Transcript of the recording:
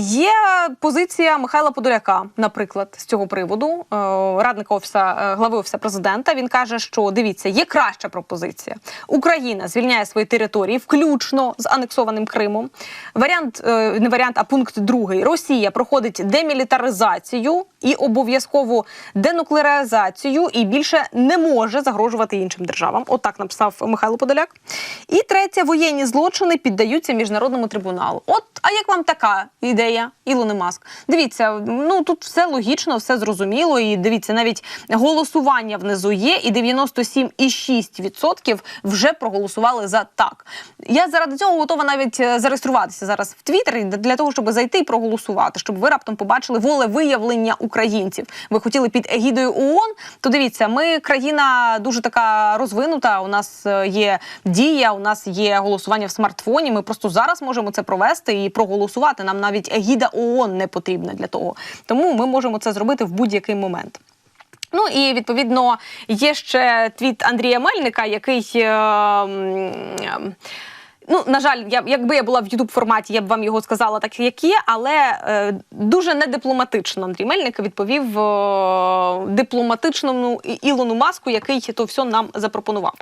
Є позиція Михайла Подоляка, наприклад, з цього приводу, е, радника офіса е, глави офіса президента. Він каже, що дивіться, є краща пропозиція. Україна звільняє свої території, включно з анексованим Кримом. Варіант е, не варіант, а пункт другий. Росія проходить демілітаризацію і обов'язкову денуклеаризацію, і більше не може загрожувати іншим державам. Отак написав Михайло Подоляк. І третє, воєнні злочини піддаються міжнародному трибуналу. От, а як вам така ідея, Ілони Маск? Дивіться, ну тут все логічно, все зрозуміло. І дивіться, навіть голосування внизу є, і 97,6% вже проголосували за так. Я заради цього готова навіть е, зареєструватися зараз в Твіттері для того, щоб зайти і проголосувати, щоб ви раптом побачили волевиявлення українців. Ви хотіли під егідою ООН, то дивіться, ми країна дуже така розвинута. У нас е, є дія, у нас є голосування в смартфоні. Ми просто зараз можемо це провести і проголосувати. Нам навіть егіда ООН не потрібна для того. Тому ми можемо це зробити в будь-який момент. Ну і відповідно є ще твіт Андрія Мельника, який. е, ем, Ну, на жаль, я якби я була в Ютуб форматі, я б вам його сказала так, як є, але е, дуже недипломатично Андрій Мельник відповів е, дипломатичному Ілону Маску, який то все нам запропонував.